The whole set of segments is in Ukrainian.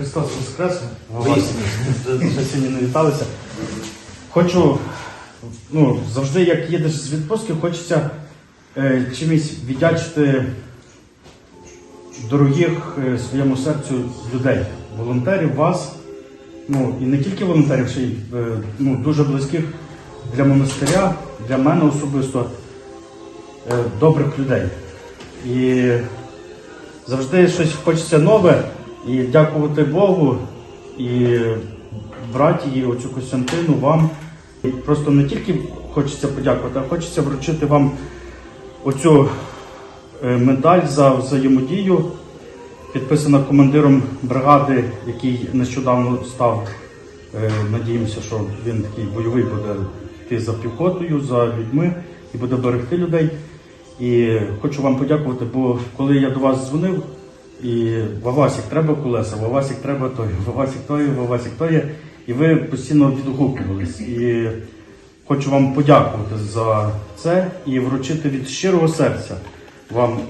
Христос Воскрес! Ще сьогодні не віталися. Хочу, ну, завжди, як їдеш з відпустки, хочеться е, чимось віддячити дорогих е, своєму серцю людей, волонтерів, вас. Ну, і не тільки волонтерів, ще й е, ну, дуже близьких для монастиря, для мене особисто е, добрих людей. І завжди щось хочеться нове. І дякувати Богу і братії, оцю Костянтину, вам. І просто не тільки хочеться подякувати, а хочеться вручити вам оцю медаль за взаємодію, підписана командиром бригади, який нещодавно став. Е, Надіємося, що він такий бойовий буде йти за піхотою, за людьми і буде берегти людей. І хочу вам подякувати, бо коли я до вас дзвонив, і Вавасік треба колеса, Вавасік треба той, Вавасік той, Вавасік той. І ви постійно відгукувались. І хочу вам подякувати за це і вручити від щирого серця вам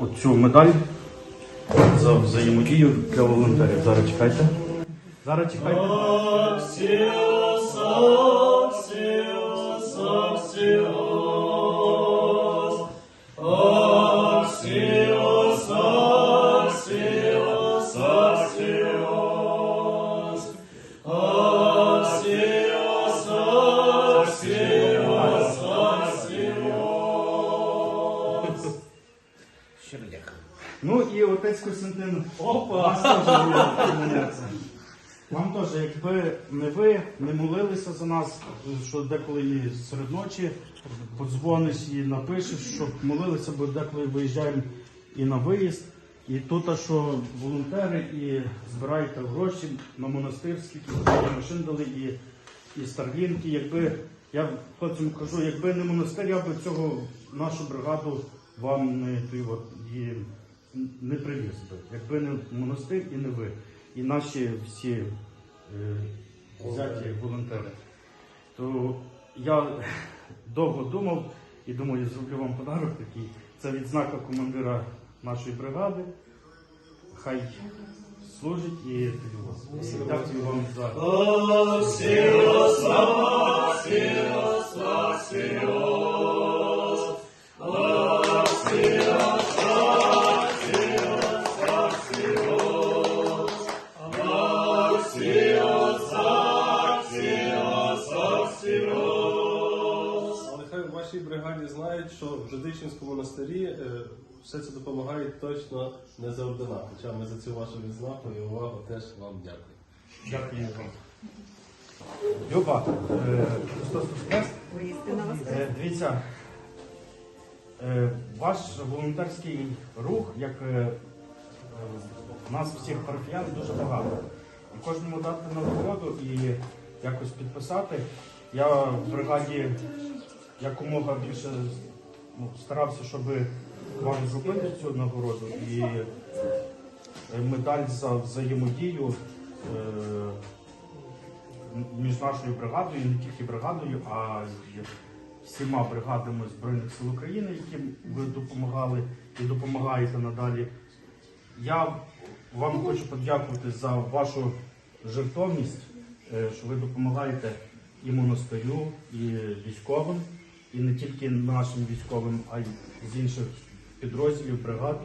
оцю медаль за взаємодію для волонтерів. Зараз чекайте. Зараз чекайте. Отець Костянтин. Опа! Вам теж, якби не ви не молилися за нас, що деколи і серед ночі подзвониш і напишеш, щоб молилися, бо деколи виїжджаємо і на виїзд. І тут, що волонтери і збираєте гроші на монастир, скільки машин дали, і, і старлінки. Якби я хлопцям кажу, якби не монастир, я би цього нашу бригаду вам не і не привіз би. Якби не монастир і не ви. І наші всі е, взяті волонтери. То я довго думав і думаю, зроблю вам подарок такий. Це відзнака командира нашої бригади. Хай служить і дякую вам за. Але хай в вашій бригаді знають, що в Жидичинському монастирі е, все це допомагає точно не за ордена. Хоча ми за цю вашу відзнаку і увагу теж вам дякую. Дякую вам. Люба, е, Христос Воскрес. Е, Дивіться, ваш волонтерський рух, як нас всіх парафіян, дуже багато. І кожному дати нагороду і якось підписати. Я в бригаді якомога більше ну, старався, щоб вам зробити цю нагороду. І е, медаль за взаємодію. е, між нашою бригадою, не тільки бригадою, а всіма бригадами Збройних сил України, яким ви допомагали і допомагаєте надалі. Я вам хочу подякувати за вашу жертовність, е, що ви допомагаєте і монастирю, і військовим, і не тільки нашим військовим, а й з інших підрозділів бригад.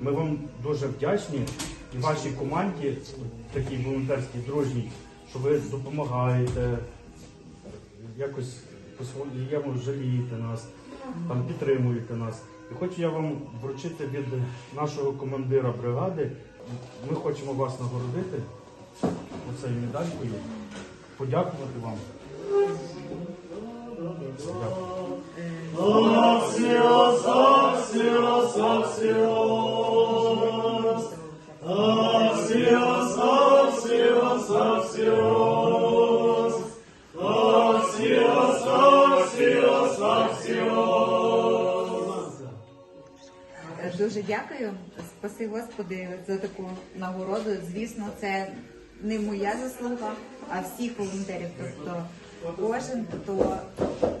Ми вам дуже вдячні і вашій команді, такій волонтерській дружній, що ви допомагаєте, якось по-своєму жалієте нас, там підтримуєте нас. І хочу я вам вручити від нашого командира бригади. Ми хочемо вас нагородити оцею медалькою, подякувати вам. Дуже дякую. Спаси Господи за таку нагороду. Звісно, це не моя заслуга, а всіх волонтерів. Тобто кожен, хто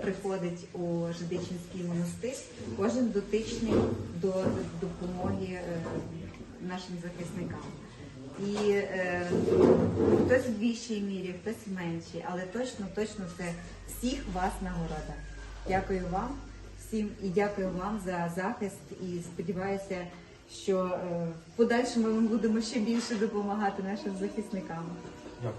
приходить у Жидичинський монастир, кожен дотичний до допомоги е, нашим захисникам. І е, хтось в більшій мірі, хтось в меншій, але точно, точно це всіх вас нагорода. Дякую вам всім і дякую вам за захист. І сподіваюся, що е, в подальшому ми будемо ще більше допомагати нашим захисникам. Дякую.